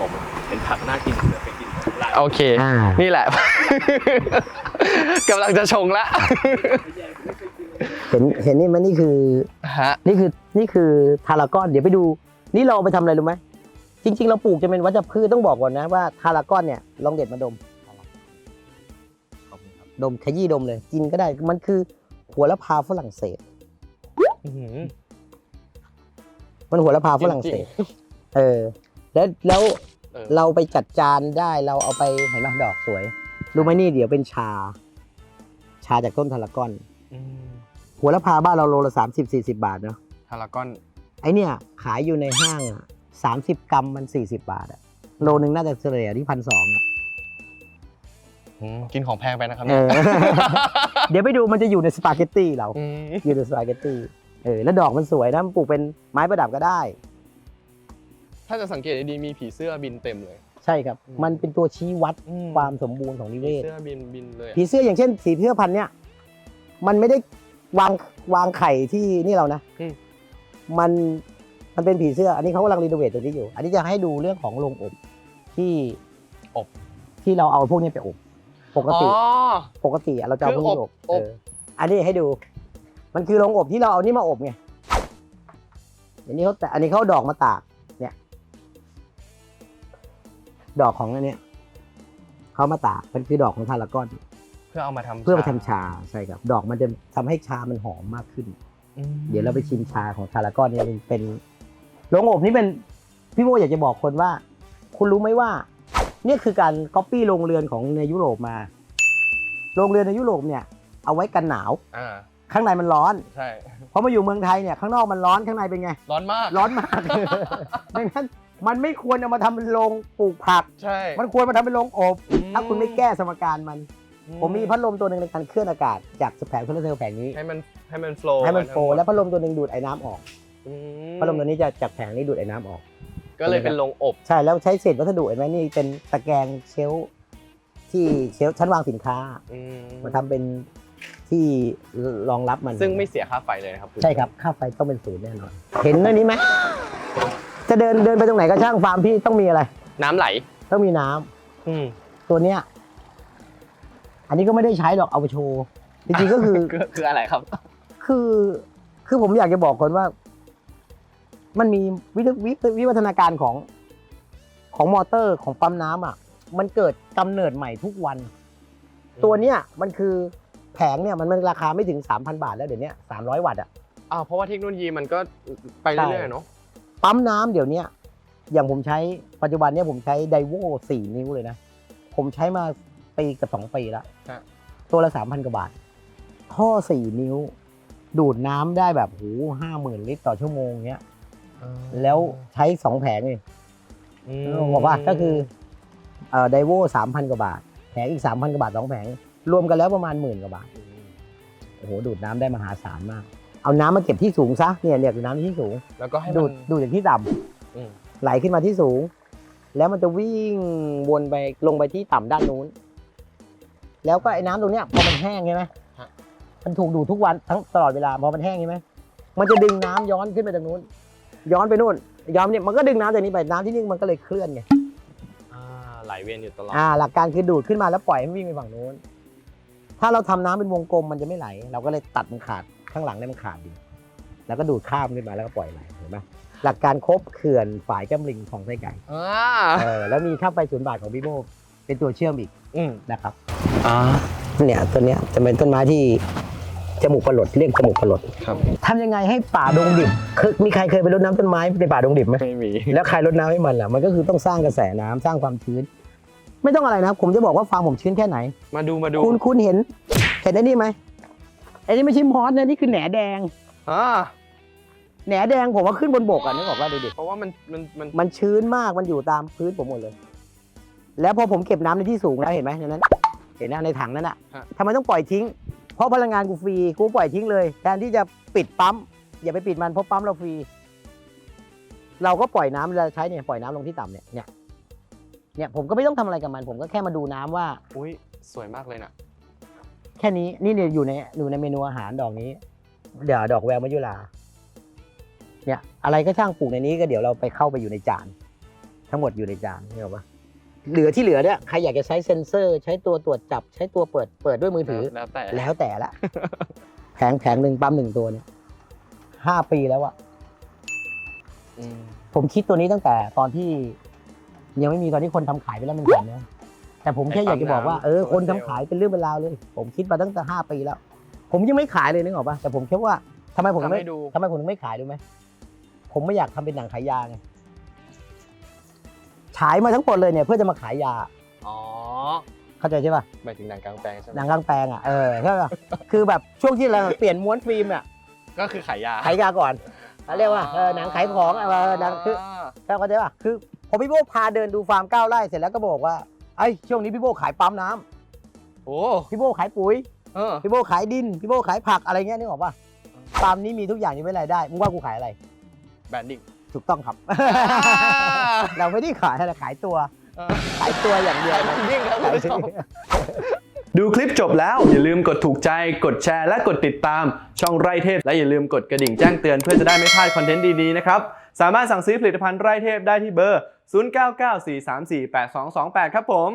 ผมเป็นผักน่ากินเหลือไปกินของร้านโอเค อ่านี่แหละ กำลังจะชงละ เห็นเห็นนี่ไหมนี่คือฮะ นี่คือนี่คือทารากอนเดี๋ยวไปดู นี่เราเอาไปทำอะไรรู้ไหมจริง ๆ เราปลูกจะเป็นวัชพืชต้องบอกก่อนนะว่าทารากอนเนี่ยลองเด็ดมาดม ขอบคุณครับดมขยี้ดมเลย กินก็ได้มันคือหัวละพาฝรั่งเศสอื้อหือมันหัวละพาฝรั่งเศส เออ แล้วแล้ว เออ เราไปจัดจานได้เราเอาไปเห็นไหมดอกสวยรู้ไหมนี่เดี๋ยวเป็นชา ชาจากต้นทารากอนอืมหัวละพาบ้านเราโลละสามสิบสี่สิบาทเนาะพารากอนไอเนี่ยขายอยู่ในห้างอะสามสิบกรัมมันสี่สิบาทอะโลนึงน่าจะเฉลี่ยที่พันสองอะอืมกินของแพงไปนะครับเอเนี่ยอ เดี๋ยวไปดูมันจะอยู่ในสปาเกตตี้เราอืมอยู่ในสปาเกตตี้เออแล้วดอกมันสวยนะมันปลูกเป็นไม้ประดับก็ได้ ถ้าจะสังเกตดีๆมีผีเสื้อบินเต็มเลย ใช่ครับ อืม มันเป็นตัวชี้วัดอืมความสมบูรณ์ของนิเวผีศเสื้อบินบินเลยอะผีเสื้ออย่างเช่นสีเสื้อพันธุ์เนี่ยมันไม่ได้วางวางไข่ที่นี่เรานะ อืม มันมันเป็นผีเสื้อ อันนี้เขากำลังรีโนเวทตัวนี้อยู่ อันนี้จะให้ดูเรื่องของโรงอบที่อบ ที่เราเอาพวกนี้ไปอบปกอ๋อติปกติอะเราจะเอาพวกนี้คือออบบอบ เอออันนี้ให้ดู มันคือโรงอบที่เราเอานี่มาอบไงอันนี้เขาแต่อันนี้เขาเอาดอกมาตาก ดอกของอันเนี้ยเขามาตากมันคือดอกของทารากอนเพื่อเอามาทำเพื่อไปทำชาใช่ครับ ดอกมันจะทำให้ชามันหอมมากขึ้น อืมเดี๋ยวเราไปชิมชาของทารากอนเนี่ยเป็นเป็นโรงอบนี่เป็นพี่โมอยากจะบอกคนว่า คุณรู้ไหมว่า เนี่ยคือการก๊อปปี้โรงเรือนของในยุโรปมา โรงเรือนในยุโรปเนี่ย เอาไว้กันหนาว อ่าข้างในมันร้อนใช่พอมาอยู่เมืองไทยเนี่ยข้างนอกมันร้อนข้างในเป็นไง ร้อนมาก ร้อนมาก ดังนั้น มันไม่ควรเอามาทำเป็นโรงปลูกผัก ใช่ มันควรมาทำเป็นโรงอบ อืถ้าคุณไม่แก้สมการมันอืผมมีพัดลมตัวหนึ่งในการเคลื่อนอากาศจากแผงโซลาร์เซลล์แผงนี้ ให้มันให้มันโฟล์ให้มันโฟลว์แล้วพัดลมตัวหนึ่งดูดไอ้น้ำออก พัดลมตัวนี้จะจากแผงนี้ดูดไอ้น้ำออก ก็เลยเป็นโรงอบใช่แล้วใช้เศษวัสดุเห็นไหมนี่เป็นตะแกรงเชลฟ์ที่เชลฟ์ชั้นวางสินค้า อืมมาทำเป็นที่รองรับมันซึ่งไม่เสียค่าไฟเลยนะครับใช่ครับค่าไฟต้องเป็นศูนย์แน่นอน เห็นอันนี้ไหม จะเดินเดินไปตรงไหนก็ช่างฟาร์มพี่ต้องมีอะไร น้ำไหล ต้องมีน้ำอืม ตัวเนี้ย อันนี้ก็ไม่ได้ใช้หรอกเอาไปโชว์จริงๆก็คือ คือคืออะไรครับ คือคือผมอยากจะบอกคนว่า มันมีวิววิวิวัฒนาการของของมอเตอร์ของปั๊มน้ำอะ มันเกิดกำเนิดใหม่ทุกวันตัวเนี้ยมันคือแผงเนี่ยมันมันราคาไม่ถึง 3,000 บาทแล้วเดี๋ยวนี้300 วัตต์อะ อ้าวเพราะว่าเทคโนโลยีมันก็ไปใช่เรื่อยๆเนาะ ปั๊มน้ำเดี๋ยวเนี้ยอย่างผมใช้ปัจจุบันเนี่ยผมใช้ไดโวสี่นิ้วเลยนะ ผมใช้มาปีกับสองปีแล้วฮะตัวละสามพันกว่าบาท ท่อสี่นิ้ว ดูดน้ำได้แบบหูห้าหมื่นลิตรต่อชั่วโมงเนี้ยแล้วใช้สองแผงเองมบอกว่าก็คือเอ่อไดโวสามพันกว่าบาท แผงอีกสามพันกว่าบาทสองแผง รวมกันแล้วประมาณหมื่นกว่าบาทโอ้โหดูดน้ำได้มหาศาลมาก เอาน้ำมาเก็บที่สูงซะเนี่ยเนี่ยคือน้ำที่สูง แล้วก็ให้ดูมัดนดูดจากที่ต่ำอืม ไหลขึ้นมาที่สูง แล้วมันจะวิ่งวนไปลงไปที่ต่ำด้านนู้น แล้วก็ไอ้น้ำตรงเนี้ยพอมันแห้งใช่ไหมฮะ มันถูกดูดทุกวันทั้งตลอดเวลาพอมันแห้งใช่ไหมมันจะดึงน้ำย้อนขึ้นไปทางนู้น ย้อนไปนู่น ย้อนเนี่ยมันก็ดึงน้ำจากนี้ไปน้ำที่นี่มันก็เลยเคลื่อนไงอ่าไหลเวียนอยู่ตลอดอ่า หลักการคือดูดขึ้นมาแล้วปล่อยให้มันวิ่งไปฝั่งนู้น ถ้าเราทำน้ำเป็นวงกลมมันจะไม่ไหล เราก็เลยตัดมันขาด ข้างหลังเนี่ยมันขาดดีแล้วก็ดูดข้ามขึ้นมาแล้วก็ปล่อยไหลเห็นไหมหลักการครบเขื่อนฝายแก้มลิงของไส้ไก่อ่าเออแล้วมีค่าไฟศูนย์บาทของพี่โมเป็นตัวเชื่อมอีกอืมนะครับอ่าเนี่ยต้นเนี้ยจะเป็นต้นไม้ที่จมูกปลดเรียกจมูกปลดครับทำยังไงให้ป่าดงดิบเคยมีใครเคยไปรดน้ำต้นไม้ในป่าดงดิบไหมไม่มีแล้วใครรดน้ำให้มันล่ะมันก็คือต้องสร้างกระแสน้ำสร้างความชื้น ไม่ต้องอะไรนะผมจะบอกว่าฟาร์มผมชื้นแค่ไหน มาดูมาดูคุณคุณเห็นเห็นไอ้นี่ไหมไอ้นี่ไม่ใช่มอสนะนี่คือแหนแดง อ่าแหนแดงผมว่าขึ้นบนบกอะนึกออกว่าดูดิเพราะว่ามันมันมันมันชื้นมากมันอยู่ตามพื้นผมหมดเลย แล้วพอผมเก็บน้ำในที่สูงแล้วเห็นไหมในนั้น เห็นนะในถังนั้นอะทำไมต้องปล่อยทิ้ง เพราะพลังงานกูฟรีกูปล่อยทิ้งเลยแทนที่จะปิดปั๊มอย่าไปปิดมันเพราะปั๊มเราฟรีเราก็ปล่อยน้ำเวลาใช้เนี่ยปล่อยน้ำลงที่ต่ำเนี่ยเนี่ยเนี่ยผมก็ไม่ต้องทำอะไรกับมัน ผมก็แค่มาดูน้ำว่า อุ้ยสวยมากเลยน่ะ แค่นี้นี่เนี่ยอยู่ในอยู่ในเมนูอาหารดอกนี้ เดี๋ยวดอกแววมะยุราเนี่ยอะไรก็ช่างปลูกในนี้ก็เดี๋ยวเราไปเข้าไปอยู่ในจาน ทั้งหมดอยู่ในจานนี่หรอกปะเหลือที่เหลือเนี่ยใครอยากจะใช้เซ็นเซอร์ ใช้ตัวตรวจจับ ใช้ตัวเปิดเปิดด้วยมือถือ แล้วแต่แล้วแต่ละแผงแผงหนึ่งปั๊มหนึ่งตัวเนี่ยห้าปีแล้วอะอืมผมคิดตัวนี้ตั้งแต่ตอนที่ ยังไม่มีตอนที่คนทำขายไปแล้วมันแผ่นเนี่ย แต่ผมแค่อยากจะบอกว่าเออคนทำขายเป็นเรื่องเป็นราวเลย ผมคิดมาตั้งแต่ห้าปีแล้ว ผมยังไม่ขายเลยนึกออกปะแต่ผมแค่ว่าทำไมผมทำไม่ให้ดูทำไมผมถึงไม่ขายรู้ไหมผมไม่อยากทำเป็นหนังขายยาไงฉายมาทั้งหมดเลยเนี่ยเพื่อจะมาขายยาอ๋อเข้าใจใช่ปะหมายถึงหนังกลางแปลงใช่ไหมหนังกลางแปลงอะเออใช่ปะคือแบบช่วงที่เราเปลี่ยนม้วนฟิล์มอะก็คือขายยาขายยาก่อนเขาเรียกว่าเออหนังขายของเออหนังคือเข้าใจป่ะคือพอพี่โบพาเดินดูฟาร์มก้าวไร่เสร็จแล้วก็บอกว่า ไอ้ยช่วงนี้พี่โบขายปั๊มน้ำโอ้พี่โบขายปุ๋ย เออ พี่โบขายดิน พี่โบขายผักอะไรเงี้ยนึกออกป่ะฟาร์มนี้มีทุกอย่างที่ไม่รายได้มึงว่ากูขายอะไร แบรนดิ้ง ถูกต้องครับ เราไม่ได้ขายอะไรขายตัว เออ ขายตัวอย่างเดียวแบรนดิ้งครับคุณผู้ชม ดูคลิปจบแล้ว อย่าลืมกดถูกใจ กดแชร์และกดติดตามช่องไร่เทพ และอย่าลืมกดกระดิ่งแจ้งเตือนเพื่อจะได้ไม่พลาดคอนเทนต์ดี ๆ นะครับสามารถสั่งซื้อผลิตภัณฑ์ไร่เทพได้ที่เบอร์ 0994348228 ครับผม